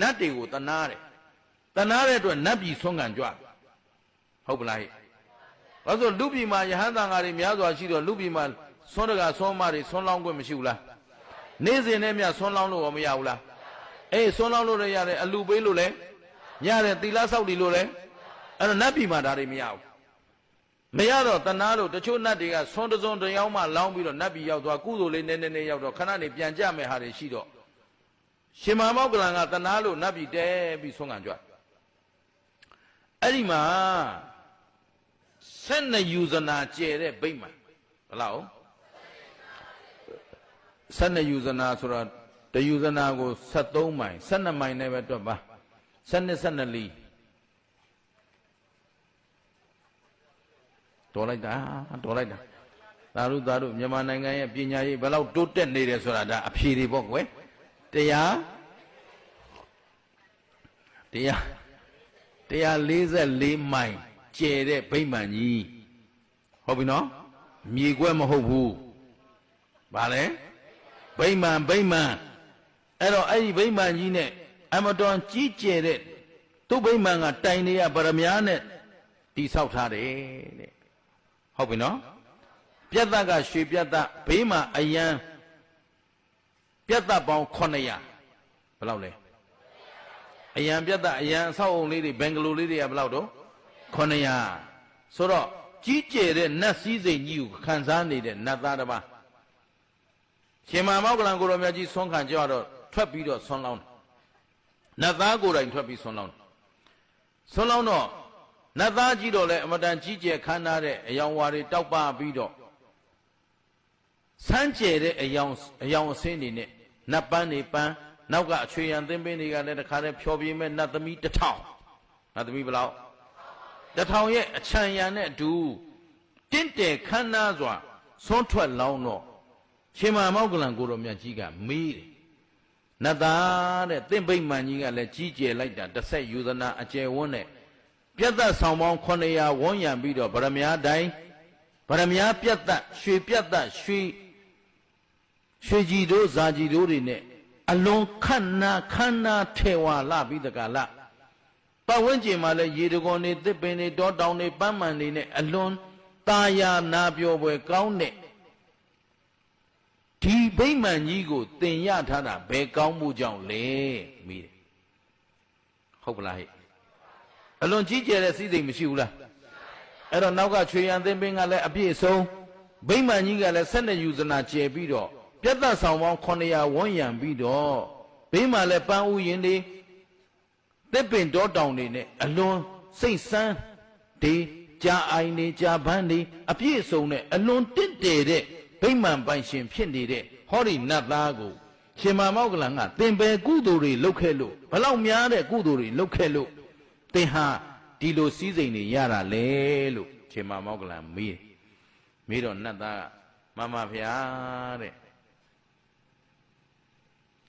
နတ်တွေကိုတနာတယ်တနာတဲ့အတွက်နတ်ပြည်ဆွမ်းခံကြွဟုတ်ပလားဟဲ့ဘာလို့လူပြည်မှာယဟန်တန်ဃာတွေများစွာရှိတော့လူပြည်မှာဆွမ်းတကဆွမ်းမတွေဆွမ်းလောင်းခွင့်မရှိဘူးလားနေ့စဉ်နဲ့မြဆွမ်းလောင်းလို့ရောမရဘူးလားအေးဆွမ်းလောင်းလို့လည်းရတယ်အလူပေးလို့လည်းရတယ်သီလဆောက်တည်လို့လည်းအဲ့တော့နတ်ပြည်မှာဒါတွေမရဘူးမရတော့တနာလို့တချို့နတ်တွေကဆွမ်းတစုံတယောက်မှလောင်းပြီးတော့နတ်ပြည်ရောက်သွားကုသိုလ်လေးနည်းနည်းလေးရောက်တော့ခဏနေပြန်ကြမယ်ဟာတွေရှိတော့ ရှင်မာမောက္ကလန်ကတနာလို့နတ်ပြည်တဲပြီးဆွမ်းခံကြွအဲ့ဒီမှာဆက်နှစ်ယူဇနာကျဲတဲ့ဗိမ္မာန်ဘလောက်ဆက်နှစ်ယူဇနာဆိုတော့တယူဇနာကို73မိုင်12မိုင်နဲ့ပဲတွက်ပါ12 12လီတော်လိုက်တာတော်လိုက်တာသာရုသာရုမြန်မာနိုင်ငံရဲ့ပညာရေးဘယ်လောက်တိုးတက်နေတယ်ဆိုတာဒါအဖြေတွေပေါ့ကွယ် တရားတရား144မိုင်ကျဲတဲ့ဗိမ္မာန်ကြီးဟုတ်ပြီနော်မြေကွက်မဟုတ်ဘူးဗာလဲဗိမ္မာန်ဗိမ္မာန်အဲ့တော့အဲ့ဒီဗိမ္မာန်ကြီးနဲ့အမတော်ကြီးကျယ်တဲ့သူ့ဗိမာန်ကတိုင်နေရဗရမ ्या နဲ့တိဆောက်ထားတယ်တဲ့ဟုတ်ပြီနော်ပြတ်သက်ကရွှေပြတ်သက်ဘေးမှာအယံ ပြတ်သက်ပေါင်း900ဘယ်လောက်လဲအယံပြတ်သက်အယံအဆောက်အုံလေးတွေဘင်္ဂလိုလေးတွေကဘယ်လောက်တော့900ဆိုတော့ကြီးကျယ်တဲ့နတ်စည်းစိမ်ကြီးကိုခံစားနေတဲ့နတ်သားတစ်ပါးရှင်မမောကလံကိုရောမြတ်ကြီးဆွမ်းခံကြတော့ထွက်ပြီးတော့ဆွမ်းလောင်းတယ်နတ်သားကိုယ်တိုင်ထွက်ပြီးဆွမ်းလောင်းတယ်ဆွမ်းလောင်းတော့နတ်သားကြီးတော့လည်းအမတန်ကြီးကျယ်ခမ်းနားတဲ့အယောင်ဝါတွေတောက်ပပြီးတော့စမ်းကျယ်တဲ့အယောင်အယောင်အစင်းတွေနဲ့ နတ်ပန်းတွေပန်းနောက်ကအချွေရန်သင်းပင်းတွေကလည်းတခါတည်းဖြောပြင်းမဲ့နတ်သမီးတစ်ထောင်နတ်သမီးဘယ်လောက်တစ်ထောင်ရဲ့အချံရံနဲ့အတူတင့်တယ်ခမ်းနားစွာဆွန်းထွက်လောင်းတော့ရှင်မမောကလံကိုတော်မြတ်ကြီးကမေးတယ်နတ်သားတဲ့တင့်ပိတ်မှန်ကြီးကလည်းကြီးကျယ်လိုက်တာတစ်ဆက်ယူသနာအကျယ်ဝန်းတဲ့ပြတ်သက်ဆောင်ပေါင်း900ဝန်းရံပြီးတော့ဗရမ ्या တိုင်းဗရမ ्या ပြတ်သက်ရွှေပြတ်သက်ရွှေ ရွှေကြည်တို့ဇာကြည်တို့တွေနဲ့အလွန်ခန့်နာခန့်နာထေဝါလာပြီးတကလားပတ်ဝန်းကျင်မှာလည်းရေတကွန်တွေတစ်ပင်တွေတောတောင်တွေပန်းမှန်တွေနဲ့အလွန်ตาယာနာပြောပွဲကောင်းတဲ့ဒီဗိမာန်ကြီးကိုသင်ရထားတာဘယ်ကောင်းမှုကြောင့်လဲမိတယ်ဟုတ်ပလားဟဲ့အလွန်ကြီးကျယ်တဲ့စည်းစိမ်မရှိဘူးလားအဲ့တော့နောက်ကချွေရန်သင်ပင်ကလည်းအပြည့်ဆုံးဗိမာန်ကြီးကလည်းဆက်နှစ်ယူဇနာကျယ်ပြီးတော့ ပြတ်သက်ဆောင်ပေါင်း900ဝန်းရံပြီးတော့ဘေးမှာလည်းပန်းဥယင်တွေတစ်ပင်တောတောင်တွေနဲ့အလွန်စိတ်ဆန်းဒီကြာအိုင်နေကြာပန်းတွေအပြည့်စုံနဲ့အလွန်တင့်တယ်တဲ့ဗိမာန်ပိုင်ရှင်ဖြစ်နေတဲ့ဟောဒီနတ်သားကိုရှင်မာမောကလန်ကသင်ပဲကုသိုလ်တွေလုပ်ခဲ့လို့ဘလောက်များတဲ့ကုသိုလ်တွေလုပ်ခဲ့လို့သင်ဟာဒီလိုစည်းစိမ်တွေရတာလေလို့ရှင်မာမောကလန်မေးမေးတော့နတ်သားကမမဖျားတဲ့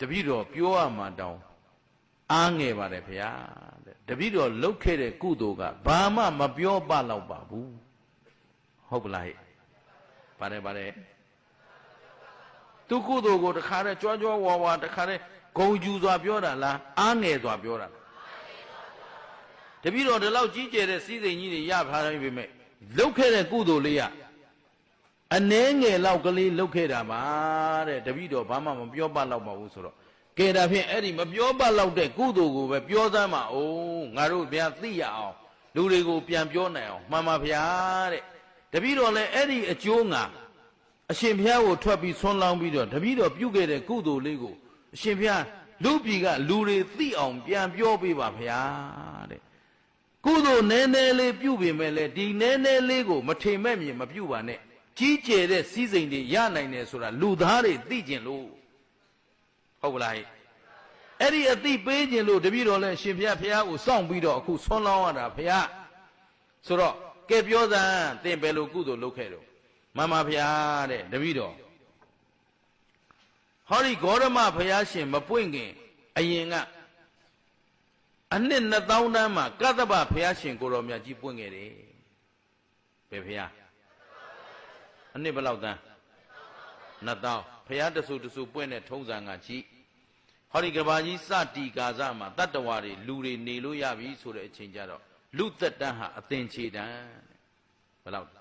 တပည့်တော်ပြောရမှာတောင်းအားငယ်ပါတယ်ဗျာတဲ့တပည့်တော်လှုပ်ခဲ့တဲ့ကုသိုလ်ကဘာမှမပြောပလောက်ပါဘူးဟုတ်ပလားဟဲ့ပါတယ်ပါတယ်သူကုသိုလ်ကိုတခါတည်းကြွားကြွားဝါဝါတခါတည်းဂုံကျူစွာပြောတာလားအားငယ်စွာပြောတာလားတပည့်တော်ဒီလောက်ကြီးကျယ်တဲ့စီးစိမ်ကြီးတွေရထားတိုင်းပဲမဲ့လှုပ်ခဲ့တဲ့ကုသိုလ်လေးက အနှဲငယ်လောက်ကလေးလှုပ်ခဲ့တာပါတဲ့တပည့်တော်ဘာမှမပြောပလောက်ပါဘူးဆိုတော့ကဲဒါဖြင့်အဲ့ဒီမပြောပလောက်တဲ့ကုသိုလ်ကိုပဲပြောသမ်းပါအောင်ငါတို့ဗျာသိရအောင်လူတွေကိုပြန်ပြောနိုင်အောင်မှန်ပါဗျာတဲ့တပည့်တော်လည်းအဲ့ဒီအကျိုးငါအရှင်ဘုရားကိုထွက်ပြီးဆွန်းလောင်းပြီးတော့တပည့်တော်ပြုခဲ့တဲ့ကုသိုလ်လေးကိုအရှင်ဘုရားလူပြည်ကလူတွေသိအောင်ပြန်ပြောပေးပါဗျာတဲ့ကုသိုလ်နည်းနည်းလေးပြုပြင်မဲ့လေဒီနည်းနည်းလေးကိုမထိမ်မဲ့မြင်မပြုပါနဲ့ ကြီးကျယ်တဲ့စည်းစိမ်တွေရနိုင်တယ်ဆိုတာလူသားတွေသိကျင်လို့ဟုတ်ကလားအဲ့ဒီအသိပေးခြင်းလို့တပည့်တော်လည်းရှင်ဘုရားဘုရားကိုစောင့်ပြီးတော့အခုဆွန်းလောင်းရတာဘုရားဆိုတော့ကဲပြောစမ်းသင်ဘယ်လိုကုသိုလ်လုပ်ခဲ့တော့မမဘုရားတဲ့တပည့်တော်ဟောဒီဂေါရမဘုရားရှင်မပွင့်ခင်အရင်ကအနှစ်2000တန်းမှာကတ္တဗဘုရားရှင်ကိုတော်မြတ်ကြီးပွင့်ခဲ့တယ်ဘယ်ဘုရား အနှစ်ဘယ်လောက်တန်း2000ဘုရားတဆူတဆူပွင့်တဲ့ထုံးစံကကြီးဟဟောဒီကဘာကြီးစတီကာဇမှာတတ္တဝါတွေလူတွေနေလို့ရပြီဆိုတဲ့အချိန်ကျတော့လူသက်တမ်းဟာအသင်္ချေတန်းဘယ်လောက်လဲ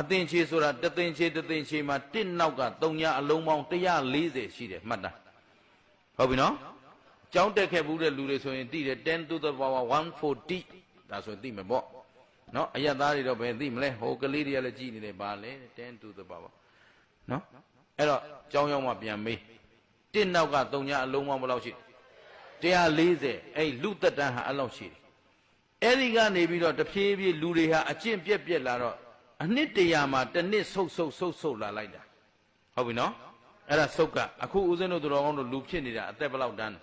အသင်္ချေဆိုတာတသင်္ချေတသင်္ချေမှာတစ်နောက်က3ညအလုံးပေါင်း140ရှိတယ်မှတ်တာဟုတ်ပြီနော်ကျောင်းတက်ခဲ့ဘူးတဲ့လူတွေဆိုရင်သိတယ်10 to the power 140ဒါဆိုရင်သိမှာပေါ့ နော်အယက်သားတွေတော့ဘယ်သိမလဲဟိုကလေးတွေကလည်းကြည်နေတယ်ဘာလဲ10 to the power နော်အဲ့တော့ကျောင်းရောက်မှပြန်မေးတစ်နောက်က3ညအလုံးပေါင်းဘယ်လောက်ရှိ140အဲ့လူသက်တမ်းဟာအဲ့လောက်ရှိတယ်အဲ့ဒီကနေပြီးတော့တဖြည်းဖြည်းလူတွေဟာအကျင့်ပြက်ပြက်လာတော့အနှစ်တရာမှာတစ်နှစ်ဆုတ်ဆုတ်ဆုတ်ဆုတ်လာလိုက်တာဟုတ်ပြီနော်အဲ့ဒါဆုတ်ကအခုဦးဇင်းတို့တော်ကောင်းတို့လူဖြစ်နေတာအသက်ဘယ်လောက်တန်း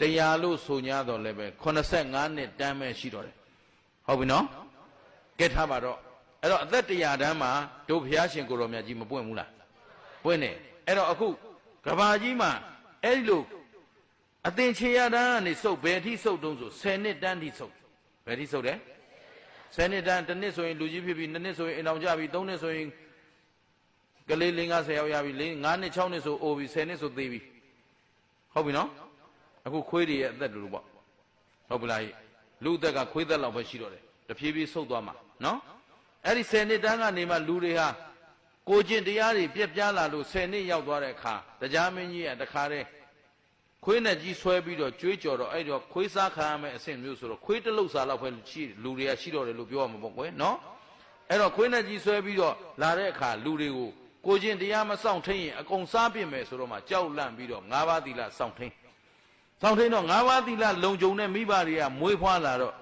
တရားလို့ဆို냐တော့လည်းပဲ85နှစ်တန်းပဲရှိတော့တယ် ဟုတ်ပြီနော်ကဲထားပါတော့အဲ့တော့အသက်တရားတန်းမှာတို့ဘုရားရှင်ကိုရောမြတ်ကြီးမပွင့်ဘူးလားပွင့်တယ်အဲ့တော့အခုကဘာကြီးမှာအဲ့ဒီလိုအသင်ချေရတန်းကနေစုပ်ဘယ်အထိစုပ်တုံးဆို10နှစ်တန်းထိစုပ်ဘယ်အထိစုပ်တယ်10နှစ်တန်းတစ်နှစ်ဆိုရင်လူကြီးဖြစ်ပြီနှစ်နှစ်ဆိုရင်အိမ်အောင်ကြပြီသုံးနှစ်ဆိုရင်ကလေး၄50ရောက်ရပြီ၄၅နှစ်6နှစ်ဆိုအိုပြီ10နှစ်ဆိုသေးပြီဟုတ်ပြီနော်အခုခွေးတွေရဲ့အသက်တူလို့ပေါ့ဟုတ်ပြီလား လူအသက်ကခွေးသက်လောက်ပဲရှိတော့တယ်တဖြည်းဖြည်းဆုပ်သွားမှာနော်အဲ့ဒီ10နှစ်တန်းကနေမှလူတွေဟာကိုကျင့်တရားတွေပြက်ပြားလာလို့10နှစ်ရောက်သွားတဲ့အခါတရားမင်းကြီးကတခါတည်းခွေးနဲ့ကြီးဆွဲပြီးတော့ကြွေးကြော်တော့အဲ့တော့ခွေးစားခံရမယ့်အဆင့်မျိုးဆိုတော့ခွေးတစ်လုတ်စားလောက်ပဲရှိလူတွေကရှိတော့တယ်လို့ပြောရမှာပေါ့ကွယ်နော်အဲ့တော့ခွေးနဲ့ကြီးဆွဲပြီးတော့လာတဲ့အခါလူတွေကိုကိုချင်းတရားမဆောင်ထိန်ရင်အကုန်စားပြစ်မယ်ဆိုတော့မှကြောက်လန့်ပြီးတော့၅ပါးသီလစောင့်ထိန် စောင့်ထိန်တော့၅ပါးသီလလုံခြုံတဲ့မိဘတွေကမွေးဖွားလာတော့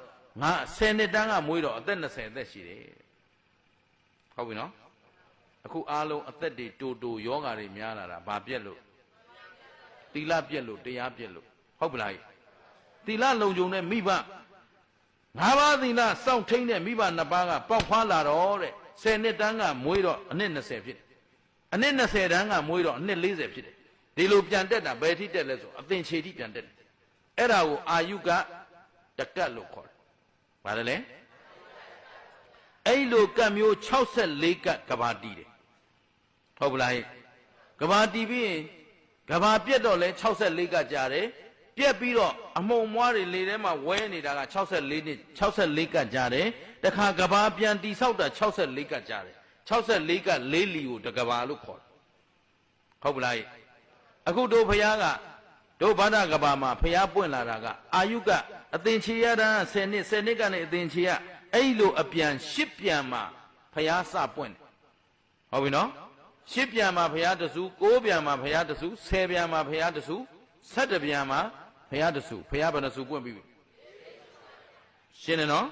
ငါ10နှစ်တန်းကမွေးတော့အသက်20အသက်ရှိတယ်ဟုတ်ပြီနော်အခုအားလုံးအသက်တွေတူတူယောဂါတွေများလာတာဘာပြက်လို့တီလပြက်လို့တရားပြက်လို့ဟုတ်ပလားတီလလုံခြုံတဲ့မိဘငါးပါးသီလစောင့်ထိန်တဲ့မိဘနှစ်ပါးကပေါက်ဖွားလာတော့တဲ့10နှစ်တန်းကမွေးတော့အနှစ်20ဖြစ်တယ်အနှစ်20တန်းကမွေးတော့အနှစ်40ဖြစ်တယ် ဒီလိုပြန်တက်တာဘယ်ထိတက်လဲဆိုအသင်ခြေထိပြန်တက်တယ်အဲ့ဒါကိုအာယုကတကတ်လို့ခေါ်တယ်ဘာလဲလဲအဲ့လိုကတ်မျိုး64ကတ်ကဘာတီးတယ်ဟုတ်ပလားကဘာတီးပြီးရင်ကဘာပြက်တော့လဲ64ကတ်ကြာတယ်ပြက်ပြီးတော့အမုံမွားတွေလေထဲမှာဝဲနေတာက64နှစ်64ကတ်ကြာတယ်တခါကဘာပြန်တီဆောက်တာ64ကတ်ကြာတယ်64ကတ်လေးလီကိုတကဘာလို့ခေါ်တယ်ဟုတ်ပလား အခုတို့ဖះကတို့ဘာသာကဘာမှာဖះပွင့်လာတာကအာယုကအသင်ချေရတာ10နှစ်10နှစ်ကနေအသင်ချေရအဲ့လိုအပြန်ရှစ်ပြန်မှာဖះစပွင့်တယ်ဟုတ်ပြီနော်ရှစ်ပြန်မှာဘုရားတစု၉ပြန်မှာဘုရားတစု၁၀ပြန်မှာဘုရားတစု၁၇ပြန်မှာဘုရားတစုဘုရားဘယ်နှစုပွင့်ပြီရှင်းတယ်နော်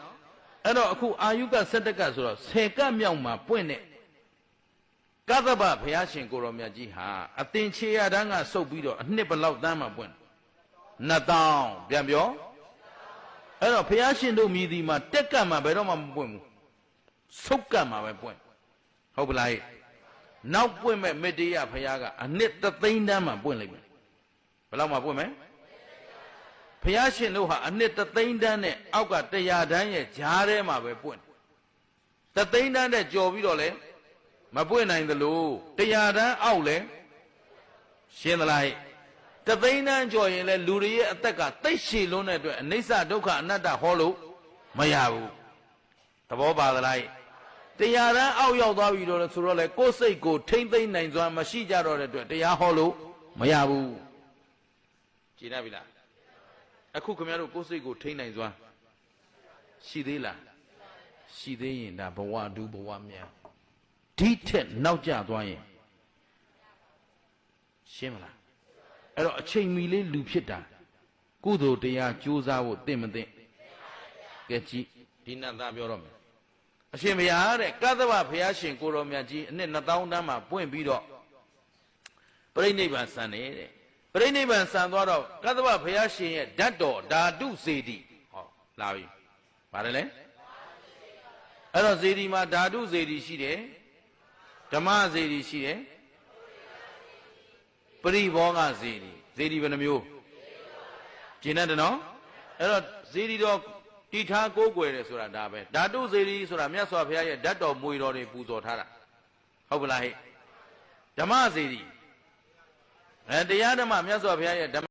အဲ့တော့အခုအာယုက၁၁ကဆိုတော့၁၀ကမြောက်မှာပွင့်တဲ့ ကသဗ္ဗဘုရားရှင်ကိုရောမြတ်ကြီးဟာအသင်ချေရတန်းကစုပ်ပြီးတော့အနှစ်ဘလောက်တန်းမှာပွင့်2000ပြန်ပြောအဲ့တော့ဘုရားရှင်တို့မြည်ဒီမှာတက်ကတ်မှာဘယ်တော့မှမပွင့်ဘူးစုပ်ကတ်မှာပဲပွင့်ဟုတ်ပလားနောက်ပွင့်မဲ့မေတ္တရဘုရားကအနှစ်တသိန်းတန်းမှပွင့်လိုက်မယ်ဘယ်လောက်မှပွင့်မယ်ဘုရားရှင်တို့ဟာအနှစ်တသိန်းတန်းနဲ့အောက်ကတရားတန်းရဲ့ဂျားထဲမှာပဲပွင့်တသိန်းတန်းနဲ့ကြော်ပြီးတော့လဲ မပွင့်နိုင်သလိုတရားတန်းအောက်လဲရှင်းသလားတသိန်းတန်းကြော်ရင်လဲလူတွေရဲ့အသက်ကတိတ်ရှည်လွန်းတဲ့အတွက်အနိစ္စဒုက္ခအနတ္တဟောလို့မရဘူးသဘောပါသလားတရားရန်အောက်ရောက်သွားပြီတော့ဆိုတော့လေကိုယ်စိတ်ကိုထိမ့်သိမ့်နိုင်စွာမရှိကြတော့တဲ့အတွက်တရားဟောလို့မရဘူးကြည်နာပြီလားအခုခင်ဗျားတို့ကိုယ်စိတ်ကိုထိမ့်နိုင်စွာရှိသေးလားရှိသေးရင်ဒါဘဝဒုဘဝမြန် ဒီထက်နောက်ကျသွားရင်ရှင်းမလားအဲ့တော့အချိန်မီလေးလူဖြစ်တာကုသိုလ်တရားကြိုးစားဖို့တင့်မသိကဲကြည့်ဒီနတ်သားပြောတော့မယ်အရှင်ဘုရားတဲ့ကသဗ္ဗဘုရားရှင်ကိုတော်မြတ်ကြီးအနှစ်2000တန်းမှာပွင့်ပြီးတော့ပြိဋိဘံဆန်နေတဲ့ပြိဋိဘံဆန်သွားတော့ကသဗ္ဗဘုရားရှင်ရဲ့ဓာတ်တော်ဓာတုစေတီဟောလာပြီပါတယ်လေအဲ့တော့စေတီမှာဓာတုစေတီရှိတယ် ဓမ္မစေတီရှိတယ်ပရိဘောဂစေတီစေတီဘယ်နှမျိုးကျင်တဲ့နော်အဲ့တော့စေတီတော်တိထားကိုးကွယ်တယ်ဆိုတာဒါပဲဓာတုစေရီဆိုတာမြတ်စွာဘုရားရဲ့ဓာတ်တော်မွေတော်တွေပူဇော်ထားတာဟုတ်ပလားဟဲ့ဓမ္မစေရီဓအဲတရားဓမ္မမြတ်စွာဘုရားရဲ့ဓမ္မ